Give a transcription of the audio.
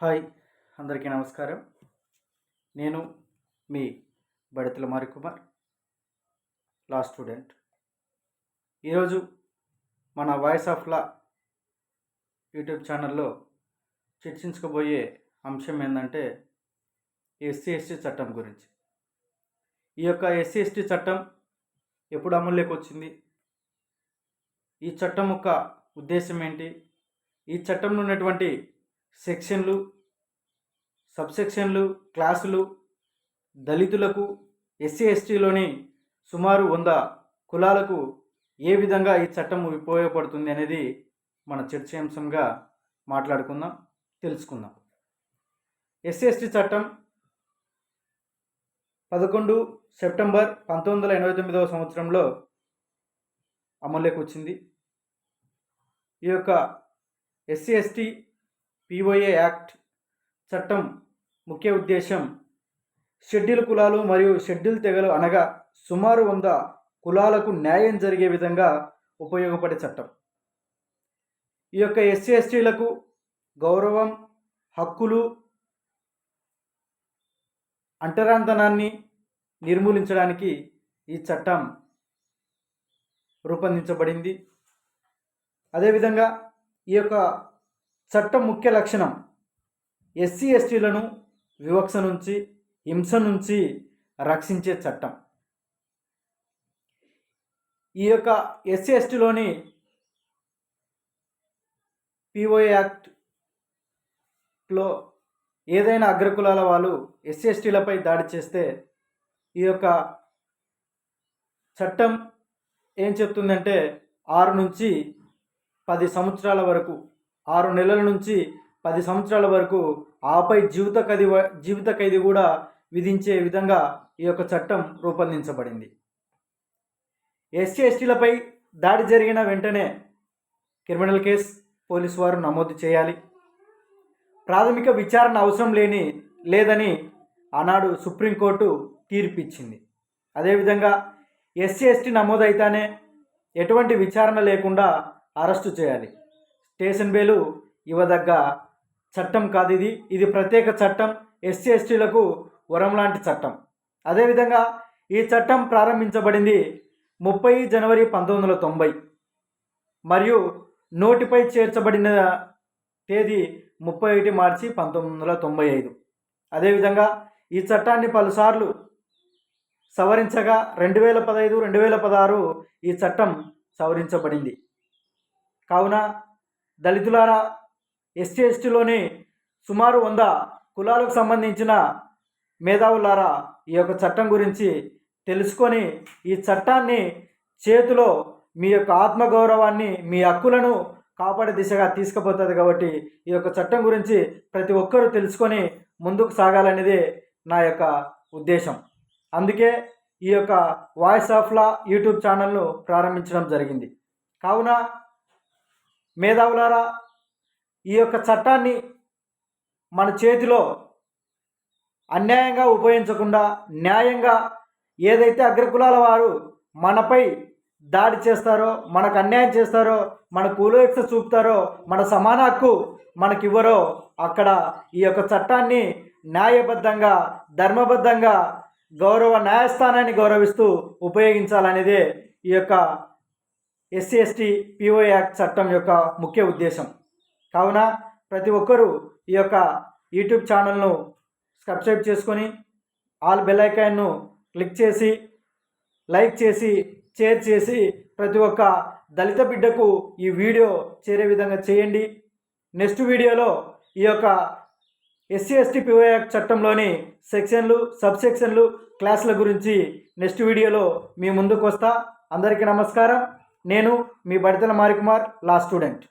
Hi అందరికీ నమస్కారం. నేను మీ బడితుల మారికుమార్ లా స్టూడెంట్. ఈరోజు మన వాయిస్ ఆఫ్ లా యూట్యూబ్ ఛానల్లో చర్చించుకోబోయే అంశం ఏంటంటే ఎస్సీ ఎస్టీ చట్టం గురించి. ఈ యొక్క ఎస్సీ ఎస్టీ చట్టం ఎప్పుడు అమల్లోకి వచ్చింది? ఈ చట్టం యొక్క ఉద్దేశం ఏంటి? ఈ చట్టంలో ఉన్నటువంటి సెక్షన్లు సబ్సెక్షన్లు క్లాసులు దళితులకు ఎస్సీ ఎస్టీలోని సుమారు వంద కులాలకు ఏ విధంగా ఈ చట్టం ఉపయోగపడుతుంది అనేది మన చర్చాంశంగా మాట్లాడుకుందాం తెలుసుకుందాం. ఎస్సీ ఎస్టీ చట్టం పదకొండు సెప్టెంబర్ పంతొమ్మిది వందల ఎనభై తొమ్మిదవ సంవత్సరంలో అమల్లోకి వచ్చింది. ఈ యొక్క ఎస్సీ ఎస్టీ పిఓఏ యాక్ట్ చట్టం ముఖ్య ఉద్దేశం షెడ్యూల్ కులాలు మరియు షెడ్యూల్ తెగలు అనగా సుమారు వంద కులాలకు న్యాయం జరిగే విధంగా ఉపయోగపడే చట్టం. ఈ యొక్క ఎస్సీ ఎస్టీలకు గౌరవం హక్కులు అంటరాంతనాన్ని నిర్మూలించడానికి ఈ చట్టం రూపొందించబడింది. అదేవిధంగా ఈ యొక్క చట్టం ముఖ్య లక్షణం. ఎస్సీ ఎస్టీలను వివక్ష నుంచి హింస నుంచి రక్షించే చట్టం. ఈ యొక్క ఎస్సీ ఎస్టీలోని పిఓఏ యాక్ట్లో ఏదైనా అగ్రకులాల వాళ్ళు ఎస్సీ ఎస్టీలపై దాడి చేస్తే ఈ యొక్క చట్టం ఏం చెప్తుందంటే ఆరు నుంచి పది సంవత్సరాల వరకు ఆరు నెలల నుంచి పది సంవత్సరాల వరకు ఆపై జీవిత ఖైదీ జీవిత ఖైదీ కూడా విధించే విధంగా ఈ యొక్క చట్టం రూపొందించబడింది. ఎస్సీ ఎస్టీలపై దాడి జరిగిన వెంటనే క్రిమినల్ కేస్ పోలీసు వారు నమోదు చేయాలి. ప్రాథమిక విచారణ అవసరం లేని లేదని ఆనాడు సుప్రీంకోర్టు తీర్పిచ్చింది. అదేవిధంగా ఎస్సీ ఎస్టీ నమోదైతేనే ఎటువంటి విచారణ లేకుండా అరెస్టు చేయాలి. స్టేషన్ బేలు ఇవ్వదగ్గ చట్టం కాదు ఇది. ఇది ప్రత్యేక చట్టం. ఎస్సీ ఎస్టీలకు వరం లాంటి చట్టం. అదేవిధంగా ఈ చట్టం ప్రారంభించబడింది ముప్పై జనవరి పంతొమ్మిది వందల తొంభై. మరియు నోటిపై చేర్చబడిన తేదీ ముప్పై ఒకటి మార్చి పంతొమ్మిది వందల తొంభై ఐదు. అదేవిధంగా ఈ చట్టాన్ని పలుసార్లు సవరించగా రెండు వేల పదహైదు రెండు వేల పదహారు ఈ చట్టం సవరించబడింది. కావున దళితులారా ఎస్సీ ఎస్టీలోని సుమారు వంద కులాలకు సంబంధించిన మేధావులారా ఈ యొక్క చట్టం గురించి తెలుసుకొని ఈ చట్టాన్ని చేతిలో మీ యొక్క ఆత్మగౌరవాన్ని మీ హక్కులను కాపాడే దిశగా తీసుకుపోతుంది కాబట్టి ఈ యొక్క చట్టం గురించి ప్రతి ఒక్కరూ తెలుసుకొని ముందుకు సాగాలనేదే నా యొక్క ఉద్దేశం. అందుకే ఈ యొక్క వాయిస్ ఆఫ్ లా యూట్యూబ్ ఛానల్ను ప్రారంభించడం జరిగింది. కావున మేధావులారా ఈ యొక్క చట్టాన్ని మన చేతిలో అన్యాయంగా ఉపయోగించకుండా న్యాయంగా ఏదైతే అగ్రకులాల వారు మనపై దాడి చేస్తారో మనకు అన్యాయం చేస్తారో మన కూలోక్స చూపుతారో మన సమాన హక్కు మనకివ్వరో అక్కడ ఈ యొక్క చట్టాన్ని న్యాయబద్ధంగా ధర్మబద్ధంగా గౌరవ న్యాయస్థానాన్ని గౌరవిస్తూ ఉపయోగించాలనేదే ఈ యొక్క ఎస్సీ ఎస్టీ పిఓ యాక్ట్ చట్టం యొక్క ముఖ్య ఉద్దేశం. కావున ప్రతి ఒక్కరూ ఈ యొక్క యూట్యూబ్ ఛానల్ను సబ్స్క్రైబ్ చేసుకొని ఆల్ బెల్ ఐకాన్ను క్లిక్ చేసి లైక్ చేసి షేర్ చేసి ప్రతి ఒక్క దళిత బిడ్డకు ఈ వీడియో చేరే విధంగా చేయండి. నెక్స్ట్ వీడియోలో ఈ యొక్క ఎస్సీ ఎస్టీ పిఓఎక్ చట్టంలోని సెక్షన్లు సబ్ సెక్షన్లు క్లాసుల గురించి నెక్స్ట్ వీడియోలో మీ ముందుకు వస్తా. అందరికీ నమస్కారం. నేను మీ బడితల మారికుమార్ లా స్టూడెంట్.